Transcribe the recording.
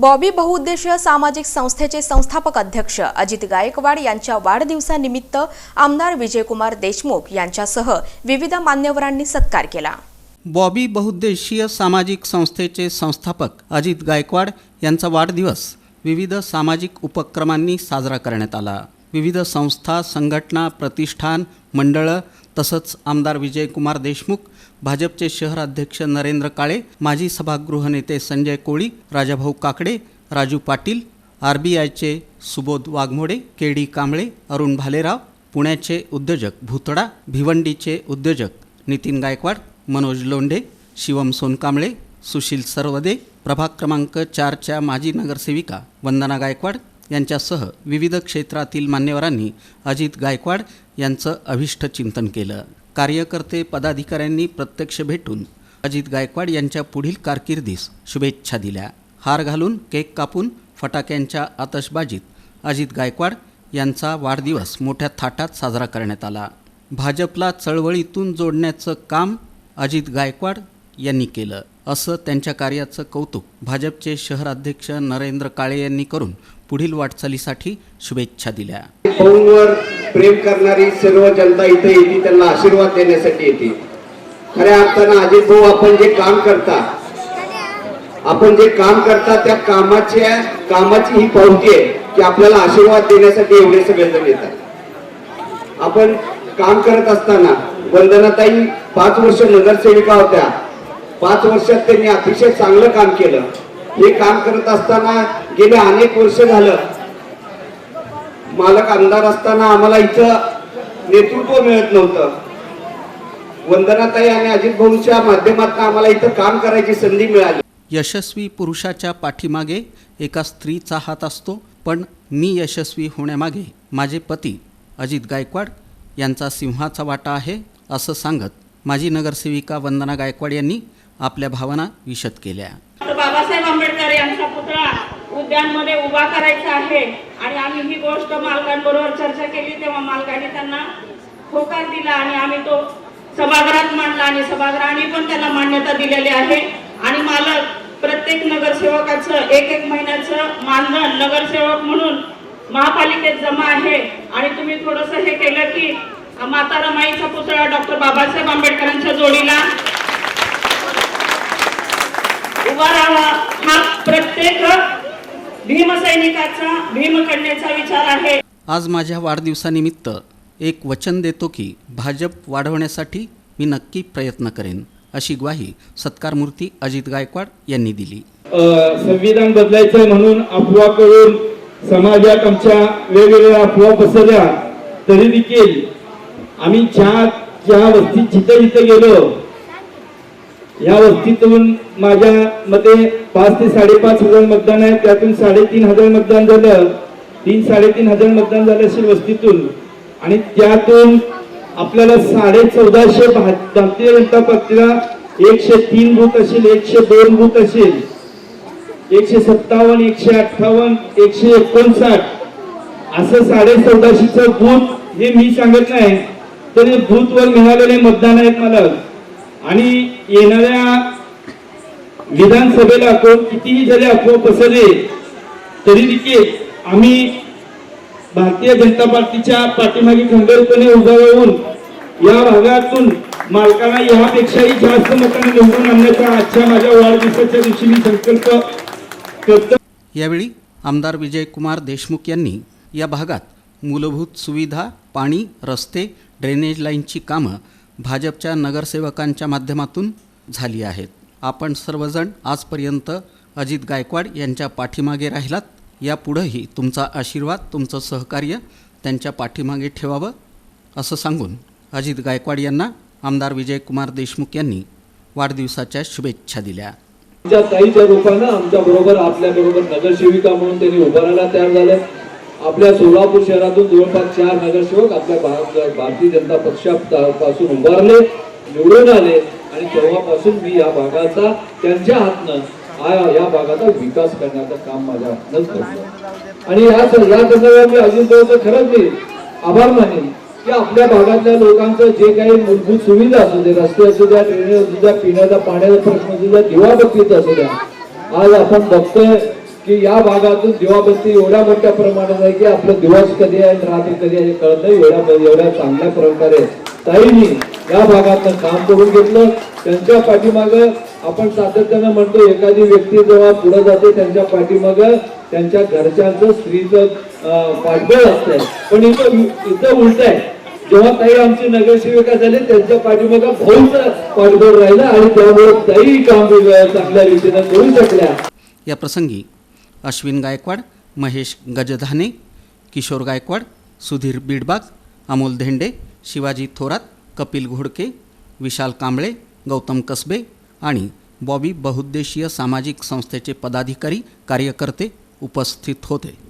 बॉबी बहुउद्देशीय सामाजिक संस्थेचे संस्थापक अध्यक्ष अजित गायकवाड यांच्या वाढदिवसानिमित्त आमदार विजयकुमार देशमुख यांच्यासह विविध मान्यवरांनी सत्कार केला. बॉबी बहुउद्देशीय सामाजिक संस्थेचे संस्थापक अजित गायकवाड यांचा वाढदिवस विविध सामाजिक उपक्रमांनी साजरा करण्यात आला. विविध संस्था संघटना प्रतिष्ठान मंडळं तसंच आमदार विजयकुमार देशमुख भाजपचे शहर अध्यक्ष नरेंद्र काळे माजी सभागृह नेते संजय कोळी राजाभाऊ काकडे राजू पाटील आर बी आयचे सुबोध वाघमोडे के डी कांबळे अरुण भालेराव पुण्याचे उद्योजक भुतडा भिवंडीचे उद्योजक नितीन गायकवाड मनोज लोंढे शिवम सोनकांबळे सुशील सरवदे प्रभाग क्रमांक चारच्या माजी नगरसेविका वंदना गायकवाड यांच्यासह विविध क्षेत्रातील मान्यवरांनी अजित गायकवाड यांचं अभिष्ट चिंतन केलं. कार्यकर्ते पदाधिकाऱ्यांनी प्रत्यक्ष भेटून अजित गायकवाड यांच्या पुढील कारकिर्दीस शुभेच्छा दिल्या. हार घालून केक कापून फटाक्यांच्या आतषबाजीत अजित गायकवाड यांचा वाढदिवस मोठ्या थाटात साजरा करण्यात आला. भाजपला चळवळीतून जोडण्याचं काम अजित गायकवाड यांनी केलं. असं त्यांच्या कार्याचं कौतुक भाजपचे शहर अध्यक्ष नरेंद्र काळे यांनी करून पुढील वाटचालीसाठी शुभेच्छा दिल्या. फोनवर प्रेम करणारी सर्व जनता इथे येते त्यांना आशीर्वाद देण्यासाठी येते. खऱ्या अर्थानं अजित भाऊ आपण जे काम करता आपण जे काम करता त्या कामाच्या कामाची ही पावती आहे की आपल्याला आशीर्वाद देण्यासाठी एवढे सगळेजण येतात. आपण काम करत असताना वंदनाताई पाच वर्ष नगरसेविका होत्या पाच वर्षात त्यांनी अतिशय चांगलं काम केलं. हे काम करत असताना गेले अनेक वर्ष झालं. मालक आमदार असताना आम्हाला इथं नेतृत्व मिळत नव्हतं. वंदनाताई आणि अजित भाऊंच्या माध्यमातून आम्हाला इथं काम करायची संधी मिळाली. यशस्वी पुरुषाच्या पाठीमागे एका स्त्रीचा हात असतो पण मी यशस्वी होण्यामागे माझे पती अजित गायकवाड यांचा सिंहाचा वाटा आहे असं सांगत माजी नगरसेविका वंदना गायकवाड यांनी आपल्या भावना विशद केल्या. बाबासाहेब आंबेडकर यांचा पुतळा उद्यानमध्ये उभा करायचा आहे आणि आम्ही ही गोष्ट मालकांबरोबर चर्चा केली तेव्हा मालकाने त्यांना होकार दिला आणि आम्ही तो सभागृहात मांडला आणि सभागृहाने पण त्याला मान्यता दिलेली आहे. आणि मालक प्रत्येक नगरसेवकाचं एक एक महिन्याचं मानधन नगरसेवक म्हणून महापालिकेत जमा आहे. आणि तुम्ही थोडस हे केलं की माता रमाईचा पुतळा डॉक्टर बाबासाहेब आंबेडकरांच्या जोडीला उभा राहावा हा प्रत्येक भीमसैनिकाचा भीमकन्याचा विचार आहे. आज माझ्या वाढदिवसानिमित्त एक वचन देतो की भाजप वाढवण्यासाठी मी नक्की प्रयत्न करेन अशी ग्वाही सत्कारमूर्ती अजित गायकवाड यांनी दिली. अ, संविधान बदलायचं म्हणून अफवा करून समाजात आमच्या वेगवेगळ्या अफवा पसरल्या तरी देखील आम्ही ज्या ज्या वस्तीत जिथं जिथं गेलो या वस्तीतून माझ्या मते पाच ते साडेपाच हजार मतदान आहे. त्यातून साडेतीन हजार मतदान झालं. तीन साडेतीन हजार मतदान झालं असेल वस्तीतून. आणि त्यातून आपल्याला साडे चौदाशे भारतीय जनता पक्षाला एकशे तीन बूथ असेल एकशे दोन बूथ असेल. एकशे सत्तावन्न एकशे अठ्ठावन्न एकशे एकोणसाठ. असं साडे चौदाशेचं बूथ हे मी सांगत नाही. तर हे बूथवर मिळालेले मतदान आहेत मला. आणि येणाऱ्या विधानसभेला कोण कितीही जरी अफवा पसरले तरी देखील आम्ही भारतीय जनता पार्टीच्या पाठीमागे खंबीरपणे उभा राहून या भागातून मालकांना यापेक्षाही जास्त मतांनी निवडून आणण्याचा आजच्या माझ्या वाढदिवसाच्या दिवशी मी संकल्प करतो. यावेळी आमदार विजयकुमार देशमुख यांनी या भागात मूलभूत सुविधा पाणी रस्ते ड्रेनेज लाईनची कामं भाजपच्या नगरसेवकांच्या माध्यमातून झाली आहेत. आपण सर्वजण आजपर्यंत अजित गायकवाड यांच्या पाठीमागे राहिलात. यापुढंही तुमचा आशीर्वाद तुमचं सहकार्य त्यांच्या पाठीमागे ठेवावं असं सांगून अजित गायकवाड यांना आमदार विजयकुमार देशमुख यांनी वाढदिवसाच्या शुभेच्छा दिल्या. ताईच्या रूपानं आमच्या बरोबर आपल्या बरोबर नगरसेविका म्हणून त्यांनी उभारायला तयार झाल्या आपल्या सोलापूर शहरातून जवळपास चार नगरसेवक आपल्या भारतीय जनता पक्षापासून उभारले निवडून आले आणि तेव्हापासून मी या भागाचा त्यांच्या हातनं या भागाचा विकास करण्याचं काम माझ्या हातनंच करतो आणि या या संदर्भात मी अजित भाऊचं खरंच मी आभार मानेन की आपल्या भागातल्या लोकांचं जे काही मूलभूत सुविधा असू दे रस्ते असू द्या ट्रेन असू द्या पिण्याचा पाण्याचा प्रश्न असू द्या दिवाबत्तीचा असू द्या आज आपण बघतोय की या भागातून दिवाबत्ती एवढ्या मोठ्या प्रमाणात आहे की आपलं दिवस कधी आहे रात्री कधी आहे कळत नाही. एवढ्या एवढ्या चांगल्या प्रकारे ताईंनी या भागातलं काम करून घेतलं. त्यांच्या पाठीमाग आपण सातत्यानं म्हणतो एखादी व्यक्ती जेव्हा पुढे जाते त्यांच्या पाठीमाग त्यांच्या घरच्यांचं स्त्रीचं पाठबळ असतंय. पण इथं इथं उलट आहे. जेव्हा ताई आमची नगरसेविका झाली त्यांच्या पाठीमाग भाऊचं पाठबळ राहिलं आणि त्यामुळे ताई काम चांगल्या रीतीनं करू शकल्या. या प्रसंगी अश्विन गायकवाड महेश गजधाने किशोर गायकवाड सुधीर बीडबाग अमोल धेंडे शिवाजी थोरात कपिल घोडके विशाल कांबळे गौतम कसबे आणि बॉबी बहुद्देशीय सामाजिक संस्थेचे पदाधिकारी कार्यकर्ते उपस्थित होते.